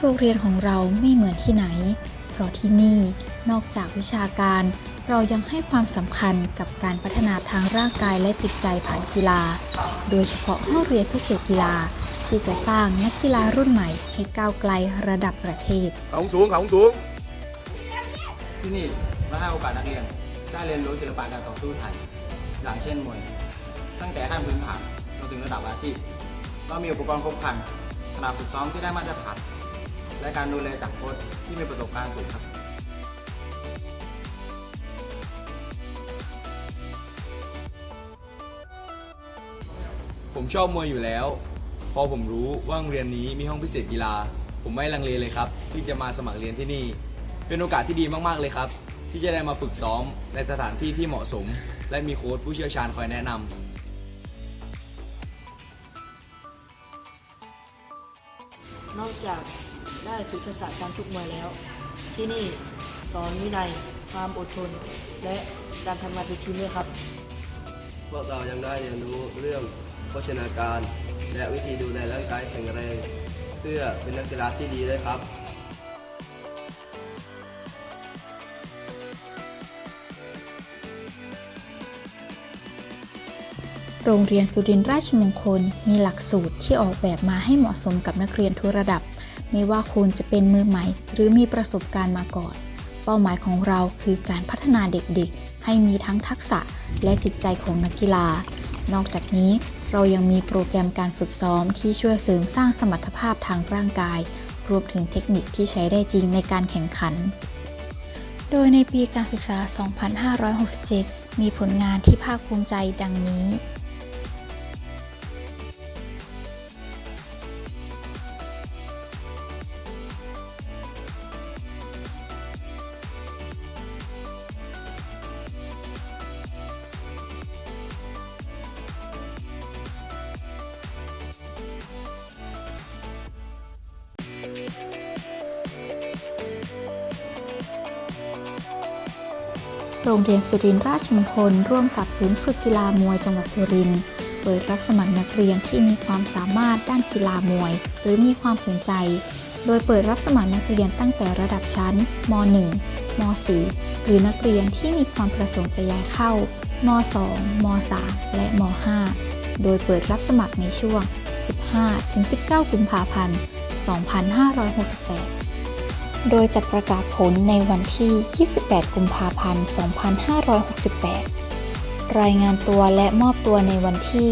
โรงเรียนของเราไม่เหมือนที่ไหน เพราะที่นี่นอกจากวิชาการ เรายังให้ความสำคัญกับการพัฒนาทางร่างกายและจิตใจผ่านกีฬา โดยเฉพาะห้องเรียนพิเศษกีฬา ที่จะสร้างนักกีฬารุ่นใหม่ ให้ก้าวไกลระดับประเทศเขาสูงเขาสูง ที่นี่เราให้โอกาสนักเรียนได้เรียนรู้ศิลปะการต่อสู้ไทยอย่างเช่นมวย ตั้งแต่ขั้นพื้นฐานจนถึงระดับอาชีพเรามีอุปกรณ์ครบครันสนามฝึกซ้อมที่ได้มาตรฐาน และการดูแลจากโค้ชที่มีประสบการณ์สูงครับผมชอบมวยอยู่แล้ว พอผมรู้ว่าโรงเรียนนี้มีห้องพิเศษกีฬา ผมไม่ลังเลเลยครับ ที่จะมาสมัครเรียนที่นี่ เป็นโอกาสที่ดีมากๆเลยครับ ที่จะได้มาฝึกซ้อมในสถานที่ที่เหมาะสม และมีโค้ชผู้เชี่ยวชาญคอยแนะนำ นอกจากได้ฝึกทักษะการชกมวยแล้ว ที่นี่สอนวินัยความอดทน และการทำงานเป็นทีมด้วยครับพวกเรายังได้เรียนรู้เรื่องโภชนาการ และวิธีดูแลร่างกายแข็งแรง เพื่อเป็นนักกีฬาที่ดีด้วยครับ โรงเรียนสุรินทร์ราชมงคล มีหลักสูตรที่ออกแบบมาให้เหมาะสมกับนักเรียนทุกระดับ ไม่ว่าคุณจะเป็นมือใหม่ หรือมีประสบการณ์มาก่อน เป้าหมายของเราคือการพัฒนาเด็กๆ ให้มีทั้งทักษะและจิตใจของนักกีฬา นอกจากนี้เรายังมีโปรแกรมการฝึกซ้อมที่ช่วยเสริมสร้างสมรรถภาพทางร่างกาย รวมถึงเทคนิคที่ใช้ได้จริงในการแข่งขัน โดยในปีการศึกษา 2567 มีผลงานที่ภาคภูมิใจดังนี้ โรงเรียนสุรินทร์ราชมงคลร่วมกับศูนย์ฝึกกีฬามวยจังหวัดสุรินทร์เปิดรับสมัครนักเรียนที่มีความสามารถด้านกีฬามวย หรือมีความสนใจ โดยเปิดรับสมัครนักเรียนตั้งแต่ระดับชั้นม .1 ม .4 หรือนักเรียนที่มีความประสงค์จะย้ายเข้าม 2 ม 3 และม 5 โดยเปิดรับสมัครในช่วง 15-19 กุมภาพันธ์ 2568 โดยจะประกาศผลในวันที่ 28 กุมภาพันธ์ 2568 รายงานตัวและมอบตัวในวันที่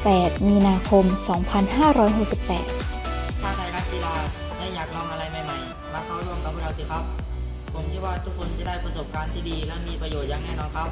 8 มีนาคม 2568 ถ้าใครรักกีฬาและอยากลองอะไรใหม่ๆ มาเข้าร่วมกับพวกเราสิครับ ผมเชื่อว่าทุกคนจะได้ประสบการณ์ที่ดีและมีประโยชน์อย่างแน่นอนครับ